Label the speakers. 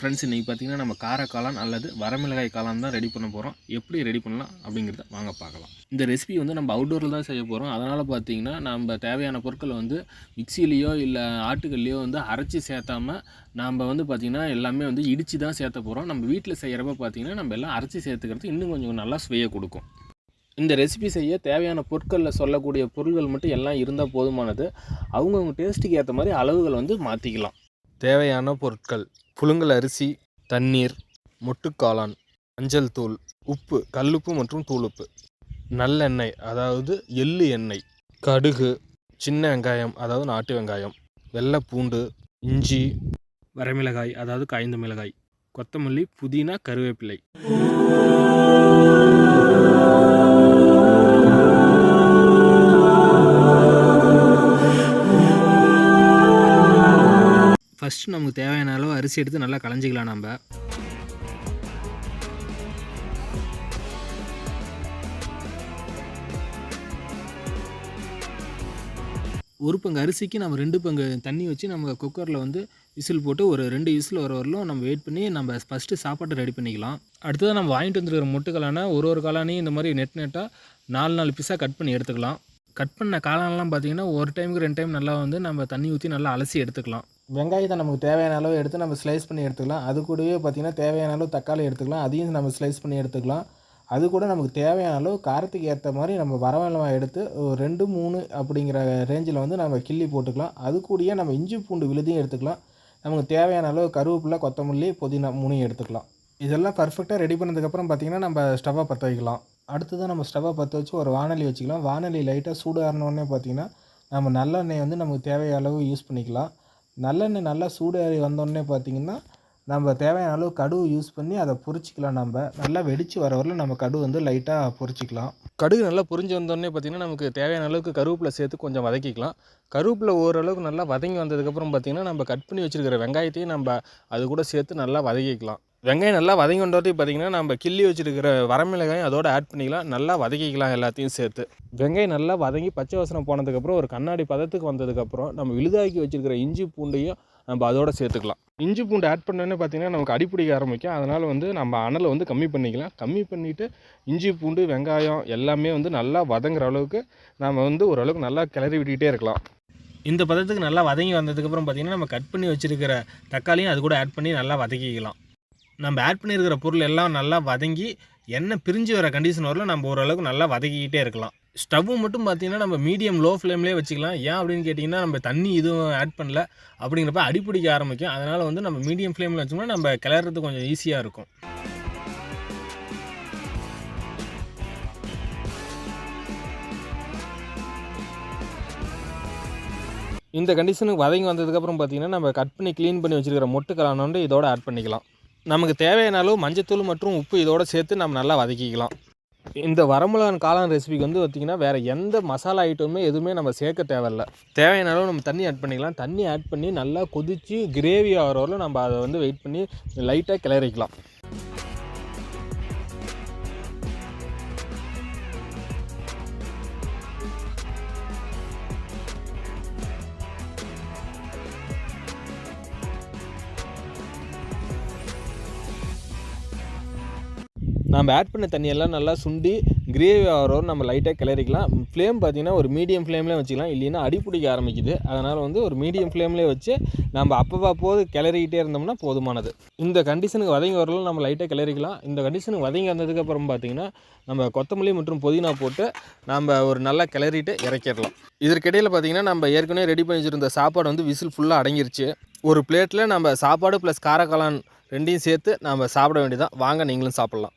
Speaker 1: Friends இன்றைக்கி பார்த்தீங்கன்னா நம்ம கார காளான் அல்லது வரமிளகாய் காளான் தான் ரெடி பண்ண போகிறோம் எப்படி ரெடி பண்ணலாம் அப்படிங்கிறத வாங்க பார்க்கலாம். இந்த ரெசிபி வந்து நம்ம அவுட்டோரில் தான் செய்ய போகிறோம் அதனால் பார்த்தீங்கன்னா நம்ம தேவையான பொருட்களை வந்து மிக்சிலேயோ இல்லை ஆட்டுக்கல்லையோ வந்து அரைச்சி சேர்த்தாம நாம் வந்து பார்த்திங்கன்னா எல்லாமே வந்து இடித்து தான் சேர்த்த போகிறோம் நம்ம வீட்டில் செய்கிறப்ப பார்த்தீங்கன்னா நம்ம எல்லாம் அரைச்சி சேர்த்துக்கிறது இன்னும் கொஞ்சம் நல்லா சுவையை கொடுக்கும். இந்த ரெசிபி செய்ய தேவையான பொருட்களில் சொல்லக்கூடிய பொருட்கள் மட்டும் எல்லாம் இருந்தால் போதுமானது. அவங்கவுங்க டேஸ்ட்டுக்கு ஏற்ற மாதிரி அளவுகள் வந்து மாற்றிக்கலாம் தேவையான பொருட்கள். புழுங்கல் அரிசி தண்ணீர் மொட்டுக்காளான் மஞ்சள் தூள் உப்பு கல்லுப்பு மற்றும் தூளுப்பு. நல்லெண்ணெய் அதாவது எள்ளு எண்ணெய். கடுகு சின்ன வெங்காயம் அதாவது நாட்டு வெங்காயம். வெள்ளை பூண்டு இஞ்சி வரமிளகாய் அதாவது காய்ந்த மிளகாய். கொத்தமல்லி புதினா கருவேப்பிலை. ஃபஸ்ட்டு நமக்கு தேவையான அளவு அரிசி எடுத்து நல்லா களைஞ்சிக்கலாம் நம்ம. ஒரு பங்கு அரிசிக்கு நம்ம ரெண்டு பங்கு தண்ணி வச்சு நம்ம குக்கரில் வந்து விசில் போட்டு ஒரு ரெண்டு விசில் வர வரலும் நம்ம வெயிட் பண்ணி நம்ம ஃபஸ்ட்டு சாப்பாட்டை ரெடி பண்ணிக்கலாம். அடுத்ததாக நம்ம வாங்கிட்டு வந்துருக்கிற முட்டுக்கலான ஒரு ஒரு காலானையும் இந்த மாதிரி நெட் நெட்டாக நாலு நாலு பீஸாக கட் பண்ணி எடுத்துக்கலாம். கட் பண்ண காளான்லாம் பார்த்தீங்கன்னா ஒரு டைமுக்கு ரெண்டு டைம் நல்லா வந்து நம்ம தண்ணி ஊற்றி நல்லா அலசி எடுத்துக்கலாம்.
Speaker 2: வெங்காயத்தை நமக்கு தேவையான அளவு எடுத்து நம்ம ஸ்லைஸ் பண்ணி எடுத்துக்கலாம். அது கூடவே பார்த்திங்கன்னா தேவையான அளவு தக்காளி எடுத்துக்கலாம். அதையும் நம்ம ஸ்லைஸ் பண்ணி எடுத்துக்கலாம். அது கூட நமக்கு தேவையான அளவு காரத்துக்கு ஏற்ற மாதிரி நம்ம வரமிளகாய் எடுத்து ஒரு ரெண்டு மூணு அப்படிங்கிற ரேஞ்சில் வந்து நம்ம கிள்ளி போட்டுக்கலாம். அது கூடயே நம்ம இஞ்சி பூண்டு விழுதியும் எடுத்துக்கலாம். நமக்கு தேவையான அளவு கருவேப்பிலை கொத்தமல்லி புதினா மூணையும் எடுத்துக்கலாம். இதெல்லாம் பர்ஃபெக்டாக ரெடி பண்ணதுக்கப்புறம் பார்த்திங்கன்னா நம்ம ஸ்டவ்வை பற்ற வைக்கலாம். அடுத்ததான் நம்ம ஸ்டவ்வை பற்ற வச்சு ஒரு வானொலி வச்சுக்கலாம். வானொலி லைட்டாக சூடு ஆறினோடனே பார்த்திங்கன்னா நம்ம நல்லெண்ணெய் வந்து நமக்கு தேவையான அளவு யூஸ் பண்ணிக்கலாம். நல்லெண்ணெய் நல்லா சூடு வந்தோடனே பார்த்திங்கன்னா நம்ம தேவையான அளவு கடுகு யூஸ் பண்ணி அதை பொரிச்சிக்கலாம் நம்ம. நல்லா வெடித்து வர வரல நம்ம கடுகு வந்து லைட்டாக பொரிச்சிக்கலாம்.
Speaker 1: கடுகு நல்லா புரிஞ்சு வந்தோடனே பார்த்திங்கன்னா நமக்கு தேவையான அளவுக்கு கருவேப்பிலை சேர்த்து கொஞ்சம் வதக்கிக்கலாம். கருவேப்பிலை ஓரளவுக்கு நல்லா வதங்கி வந்ததுக்கப்புறம் பார்த்திங்கன்னா நம்ம கட் பண்ணி வச்சுருக்கிற வெங்காயத்தையும் நம்ம அது கூட சேர்த்து நல்லா வதக்கிக்கலாம். வெங்காயம் நல்லா வதங்கி வந்தோடனே பார்த்திங்கன்னா நம்ம கிள்ளி வச்சுருக்கிற வரமிளகாயும் அதோட ஆட் பண்ணிக்கலாம். நல்லா வதக்கிக்கலாம் எல்லாத்தையும் சேர்த்து. வெங்காயம் நல்லா வதங்கி பச்சை வாசனை போனதுக்கப்புறம் ஒரு கண்ணாடி பதத்துக்கு வந்ததுக்கப்புறம் நம்ம விழுதாக்கி வச்சுருக்கிற இஞ்சி பூண்டையும் நம்ம அதோட சேர்த்துக்கலாம். இஞ்சி பூண்டு ஆட் பண்ணோன்னே பார்த்திங்கன்னா நமக்கு அடிப்பிடிக்க ஆரம்பிக்கும். அதனால் வந்து நம்ம அனலை வந்து கம்மி பண்ணிக்கலாம். கம்மி பண்ணிவிட்டு இஞ்சி பூண்டு வெங்காயம் எல்லாமே வந்து நல்லா வதங்குற அளவுக்கு நம்ம வந்து ஓரளவுக்கு நல்லா கிளறி விட்டுக்கிட்டே இருக்கலாம். இந்த பதத்துக்கு நல்லா வதங்கி வந்ததுக்கப்புறம் பார்த்திங்கன்னா நம்ம கட் பண்ணி வச்சுருக்கிற தக்காளியும் அது கூட ஆட் பண்ணி நல்லா வதக்கிக்கலாம். நம்ம ஆட் பண்ணியிருக்கிற பொருள் எல்லாம் நல்லா வதங்கி எண்ணெய் பிரிஞ்சு வர கண்டிஷன் வரல நம்ம ஓரளவுக்கு நல்லா வதக்கிக்கிட்டே இருக்கலாம். ஸ்டவ்வு மட்டும் பார்த்தீங்கன்னா நம்ம மீடியம் லோ ஃப்ளேம்லேயே வச்சுக்கலாம். ஏன் அப்படின்னு கேட்டிங்கன்னா நம்ம தண்ணி எதுவும் ஆட் பண்ணல அப்படிங்கிறப்ப அடிப்பிடிக்க ஆரம்பிக்கும். அதனால் வந்து நம்ம மீடியம் ஃப்ளேமில் வச்சோம்னா நம்ம கிளறது கொஞ்சம் ஈஸியாக இருக்கும். இந்த கண்டிஷனுக்கு வதங்கி வந்ததுக்கப்புறம் பார்த்தீங்கன்னா நம்ம கட் பண்ணி க்ளீன் பண்ணி வச்சுருக்கிற மொட்டுக்கலான இதோட ஆட் பண்ணிக்கலாம். நமக்கு தேவையான அளவு மஞ்சத்தூள் மற்றும் உப்பு இதோட சேர்த்து நம்ம நல்லா வதக்கிக்கலாம். இந்த வரமுலான் காளான் ரெசிபிக்கு வந்து பார்த்திங்கன்னா வேறு எந்த மசாலா ஐட்டமுமே எதுவுமே நம்ம சேர்க்க தேவையில்ல. தேவையான அளவு நம்ம தண்ணி ஆட் பண்ணிக்கலாம். தண்ணி ஆட் பண்ணி நல்லா கொதித்து கிரேவி ஆகிற வரலும் நம்ம அதை வந்து வெயிட் பண்ணி லைட்டாக கிளறிக்கலாம். நம்ம ஆட் பண்ண தண்ணியெல்லாம் நல்லா சுண்டி கிரேவி ஆகிறோம் நம்ம லைட்டாக கிளறிக்கலாம். ஃப்ளேம் பார்த்தீங்கன்னா ஒரு மீடியம் ஃப்ளேம்லேயே வச்சுக்கலாம். இல்லைன்னா அடிப்பிடிக்க ஆரம்பிக்குது. அதனால் வந்து ஒரு மீடியம் ஃப்ளேம்லேயே வச்சு நம்ம அப்பப்போ போது கிளறிக்கிட்டே இருந்தோம்னா போதுமானது. இந்த கண்டிஷனுக்கு வதங்கி வரலாம் நம்ம லைட்டாக கிளறிக்கலாம். இந்த கண்டிஷனுக்கு வதங்கி வந்ததுக்கப்புறம் பார்த்தீங்கன்னா நம்ம கொத்தமல்லி மற்றும் புதினா போட்டு நம்ம ஒரு நல்லா கிளறிட்டு இறக்கிடலாம். இதற்கிடையில் பார்த்தீங்கன்னா நம்ம ஏற்கனவே ரெடி பண்ணி வச்சுருந்த சாப்பாடு வந்து விசில் ஃபுல்லாக அடங்கிருச்சு. ஒரு பிளேட்டில் நம்ம சாப்பாடு ப்ளஸ் காரக்காளான் ரெண்டையும் சேர்த்து நம்ம சாப்பிட வேண்டியதான் வாங்க நீங்களும் சாப்பிட்லாம்.